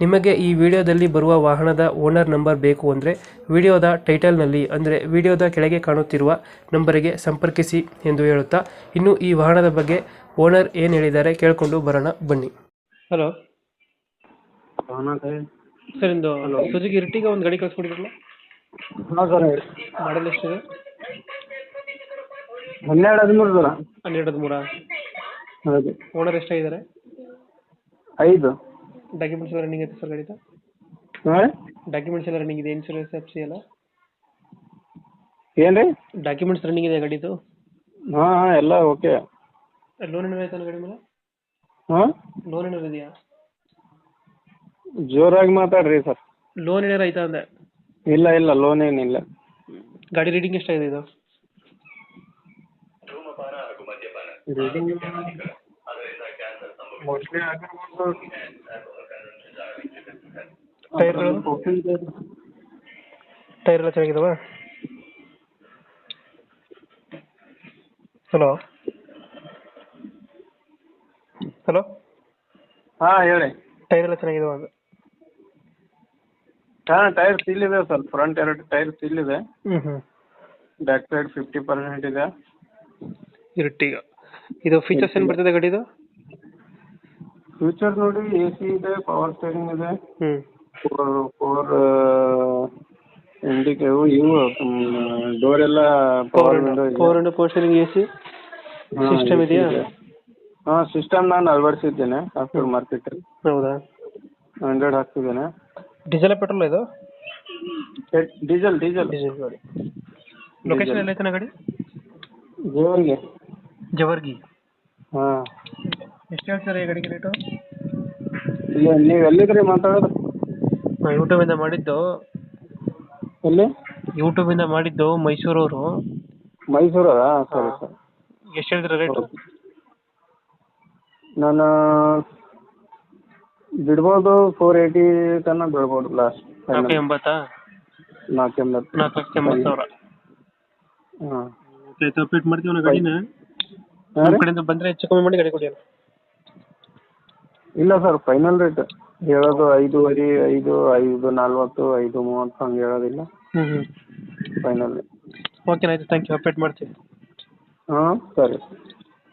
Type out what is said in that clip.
ನಿಮಗೆ ಈ ವಿಡಿಯೋದಲ್ಲಿ ಬರುವ ವಾಹನದ ಓನರ್ ನಂಬರ್ ಬೇಕು ಅಂದರೆ ವಿಡಿಯೋದ ಟೈಟಲ್ನಲ್ಲಿ ಅಂದರೆ ವಿಡಿಯೋದ ಕೆಳಗೆ ಕಾಣುತ್ತಿರುವ ನಂಬರಿಗೆ ಸಂಪರ್ಕಿಸಿ ಎಂದು ಹೇಳುತ್ತಾ ಇನ್ನು ಈ ವಾಹನದ ಬಗ್ಗೆ ಓನರ್ ಏನು ಹೇಳಿದ್ದಾರೆ ಕೇಳಿಕೊಂಡು ಬರೋಣ ಬನ್ನಿ. ಹಲೋ. ಸರ್ ಸರ್ ಇಂದು ಸುಜುಕಿ ಇರ್ಟಿಗೆ ಒಂದು ಗಾಡಿ ಕಳಿಸ್ಕೊಡಿದ್ರಲ್ಲ ಹಾಂ ಸರ್ ಹೇಳಿ. ಮಾಡಲ್ ಎಷ್ಟಿದೆ? ಹನ್ನೆರಡು ಹದಿಮೂರು ಸರ. ಹನ್ನೆರಡು ಹದಿಮೂರ? ಹೌದು. ಓನರ್ ಎಷ್ಟಾಗಿದ್ದಾರೆ? ಐದು. ಡಾಕ್ಯುಮೆಂಟ್ಸ್ ಎಲ್ಲ ರನ್ನಿಂಗ್ ಐತೆ ಸರ್ ಗಾಡಿದು? ಹಾಂ? ಡಾಕ್ಯುಮೆಂಟ್ಸ್ ಎಲ್ಲ ರನ್ನಿಂಗ್ ಇದೆ ಇನ್ಶೂರೆನ್ಸ್ ಎಫ್ ಸಿ ಎಲ್ಲ? ಏನು ರೀ ಡಾಕ್ಯುಮೆಂಟ್ಸ್ ರನ್ನಿಂಗ್ ಇದೆ ಗಾಡಿದು? ಹಾ ಹಾಂ ಎಲ್ಲ ಓಕೆ ಲೋನ್ ಏನಾರು ಆಯ್ತಾನ ಗಾಡಿ ಮೇಲೆ? ಹಾ? ಲೋನ್ ಏನಾರು ಇದೆಯಾ? ಜೋರಾಗಿ ಮಾತಾಡ್ರಿ ಸರ್ ಲೋನ್ ಏನಾರು ಐತ ಅಂದೆ? ಇಲ್ಲ ಇಲ್ಲ ಲೋನ್ ಏನಿಲ್ಲ. ಗಾಡಿ ರೀಡಿಂಗ್ ಎಷ್ಟಾಗಿದೆ ಇದು? ಮೋಸ್ಟ್ಲಿ ಟೈರ್ಗಳು? ಟೈರ್ ಎಲ್ಲ ಚೆನ್ನಾಗಿದಾವ? ಹಲೋ ಹಲೋ ಹಾ ಹೇಳಿ. ಟೈರ್ ಎಲ್ಲ ಚೆನ್ನಾಗಿದಾವ? ಹಾ ಟೈರ್ ಸೀಲ್ ಇದೆ ಸರ್ ಫ್ರಂಟ್ ಎರಡು ಟೈರ್ ಸೀಲ್ ಇದೆ. ಹ್ಞೂ ಹ್ಞೂ ಬ್ಯಾಕ್ ಸೈಡ್ ಫಿಫ್ಟಿ ಪರ್ಸೆಂಟ್ ಇದೆ. ಇರುಟ್ಟಿಗ ಇದು ಫೀಚರ್ಸ್ ಏನು ಬರ್ತದೆ ಗಾಡಿದು? ಫ್ಯೂಚರ್ ನೋಡಿ ಎ ಸಿ ಇದೆ ಪವರ್ ಸ್ಟೇರಿಂಗ್ ಇದೆ. ಹ್ಞೂ ಫೋರ್ ಫೋರ್ ಇಂಡಿಕೆ ಇವು ಡೋರ್ ಎಲ್ಲ four power window four into four ceiling A C system ಇದೆಯಾ? ಹಾ ಸಿಸ್ಟಮ್ ನಾನು ಅಳವಡಿಸಿದ್ದೇನೆ ಆಫ್ಟರ್ ಮಾರ್ಕೆಟಲ್ಲಿ ಹೌದಾ? ಹಂಡ್ರೆಡ್ ಹಾಕ್ತಿದ್ದೇನೆ. ಡೀಸೆಲ್ ಪೆಟ್ರೋಲ್ ಇದು? ಡೀಸೆಲ್ ಡೀಸೆಲ್ ಡೀಸೆಲ್ ಗಾಡಿ. ಲೊಕೇಶನ್ ಎಲ್ಲೈತೆ ಗಾಡಿ? ಜೇವರ್ಗೆ. ಜವರ್ಗಿ. ಹಾ. ಎಷ್ಟು ಹೇಳ್ತಾರೆ ಈ ಗಾಡಿಗೆ ರೇಟು ಇಲ್ಲ ನೀವು ಎಲ್ಲಿದ್ರಿ ಮಾತಾಡೋದು? ನಾವು ಯೂಟ್ಯೂಬಿಂದ ಮಾಡಿದ್ದು. ಎಲ್ಲಿ? ಯೂಟ್ಯೂಬಿಂದ ಮಾಡಿದ್ದು ಮೈಸೂರವರು. ಮೈಸೂರಾ ಸರಿ ಸರ್. ಎಷ್ಟು ಹೇಳಿದ್ರೆ ರೇಟ್ ನಾನು ಬಿಡ್ಬೋದು ಫೋರ್ ಏಯ್ಟಿ ತನಕ ಬಿಡ್ಬೋದು ಲಾಸ್ಟ್ ನಾಲ್ಕು ಎಂಬತ್ತಾ ನಾಲ್ಕು ಎಂಬತ್ತು ನಾಲ್ಕು ಲಕ್ಷ ಎಂಬತ್ತು ಸಾವಿರ ಹಾಂ ಆಯ್ತು ಅಪ್ಡೇಟ್ ಮಾಡ್ತೀವಿ ನಾವು ಗಾಡಿನ. ನಮ್ಮ ಕಡೆಯಿಂದ ಬಂದರೆ ಹೆಚ್ಚು ಕಮ್ಮಿ ಮಾಡಿ ಗಾಡಿ ಕೊಡಿ ಅಲ್ಲ ಇಲ್ಲ ಸರ್ ಫೈನಲ್ ರೇಟ್ ಹೇಳೋದು ಐದೂವರೆ ಐದು ಐದು ನಲ್ವತ್ತು ಐದು ಮೂವತ್ತು ಹಂಗೆ ಹೇಳೋದಿಲ್ಲ. ಹ್ಞೂ ಹ್ಞೂ ಫೈನಲ್ ಓಕೆ ಆಯ್ತು ಥ್ಯಾಂಕ್ ಯು ಅಪ್ಡೇಟ್ ಮಾಡ್ತೀನಿ ಹಾಂ ಸರಿ.